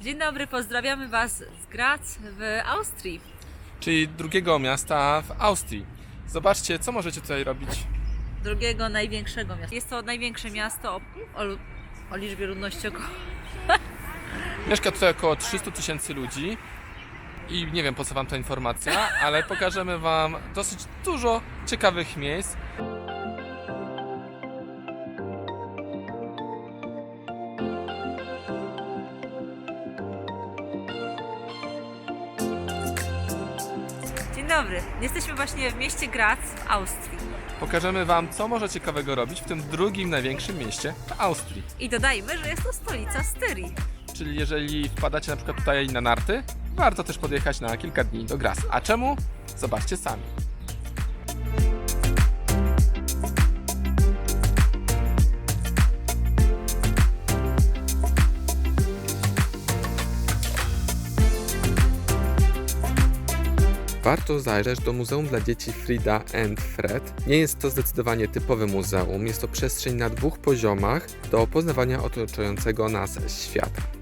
Dzień dobry, pozdrawiamy Was z Graz w Austrii. czyli drugiego miasta w Austrii. Zobaczcie, co możecie tutaj robić. Drugiego największego miasta. Jest to największe miasto o, o, o liczbie ludności około. Mieszka tutaj około 300 tysięcy ludzi i nie wiem po co wam ta informacja, ale pokażemy wam dosyć dużo ciekawych miejsc. Dobry, jesteśmy właśnie w mieście Graz w Austrii. Pokażemy wam, co może ciekawego robić w tym drugim największym mieście w Austrii. I dodajmy, że jest to stolica Styrii. Czyli jeżeli wpadacie na przykład tutaj na narty, warto też podjechać na kilka dni do Graz. A czemu? Zobaczcie sami. Warto zajrzeć do Muzeum dla Dzieci Frida and Fred. Nie jest to zdecydowanie typowe muzeum, jest to przestrzeń na dwóch poziomach do poznawania otaczającego nas świata.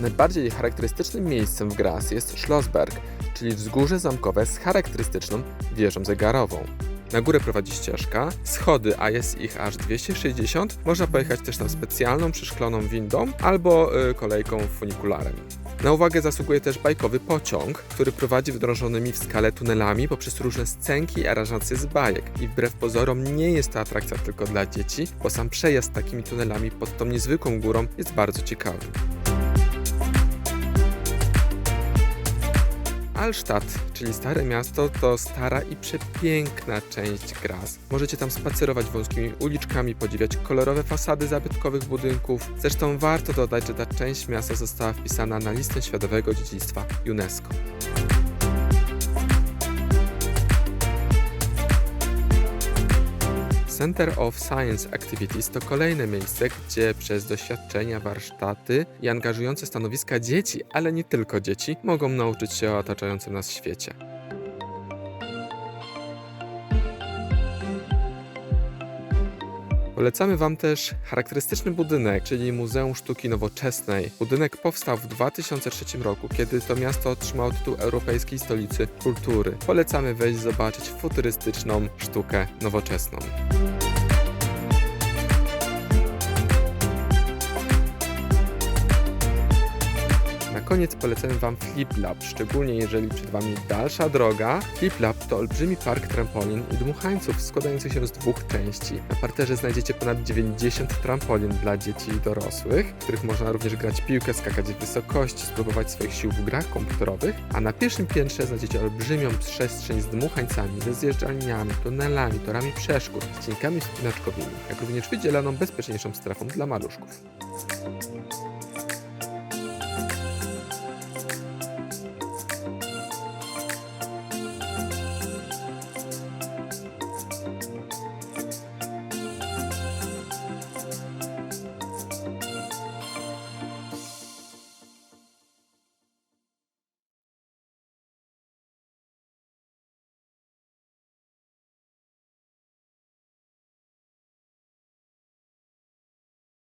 Najbardziej charakterystycznym miejscem w Graz jest Schlossberg, czyli wzgórze zamkowe z charakterystyczną wieżą zegarową. Na górę prowadzi ścieżka, schody, a jest ich aż 260. Można pojechać też tam specjalną przeszkloną windą albo y, kolejką funikularem. Na uwagę zasługuje też bajkowy pociąg, który prowadzi wdrożonymi w skale tunelami poprzez różne scenki i aranżacje z bajek. I wbrew pozorom nie jest to atrakcja tylko dla dzieci, bo sam przejazd takimi tunelami pod tą niezwykłą górą jest bardzo ciekawy. Alstadt, czyli Stare Miasto, to stara i przepiękna część Graz. Możecie tam spacerować wąskimi uliczkami, podziwiać kolorowe fasady zabytkowych budynków. Zresztą warto dodać, że ta część miasta została wpisana na listę Światowego Dziedzictwa UNESCO. Center of Science Activities to kolejne miejsce, gdzie przez doświadczenia, warsztaty i angażujące stanowiska dzieci, ale nie tylko dzieci, mogą nauczyć się o otaczającym nas świecie. Polecamy Wam też charakterystyczny budynek, czyli Muzeum Sztuki Nowoczesnej. Budynek powstał w 2003 roku, kiedy to miasto otrzymało tytuł Europejskiej Stolicy Kultury. Polecamy wejść zobaczyć futurystyczną sztukę nowoczesną. Koniec polecamy Wam Flip Lab, szczególnie jeżeli przed Wami dalsza droga. Flip Lab to olbrzymi park trampolin i dmuchańców składający się z dwóch części. Na parterze znajdziecie ponad 90 trampolin dla dzieci i dorosłych, w których można również grać piłkę, skakać w wysokości, spróbować swoich sił w grach komputerowych, a na pierwszym piętrze znajdziecie olbrzymią przestrzeń z dmuchańcami, ze zjeżdżalniami, tunelami, torami przeszkód, ścienkami wspinaczkowymi, jak również wydzieloną bezpieczniejszą strefą dla maluszków.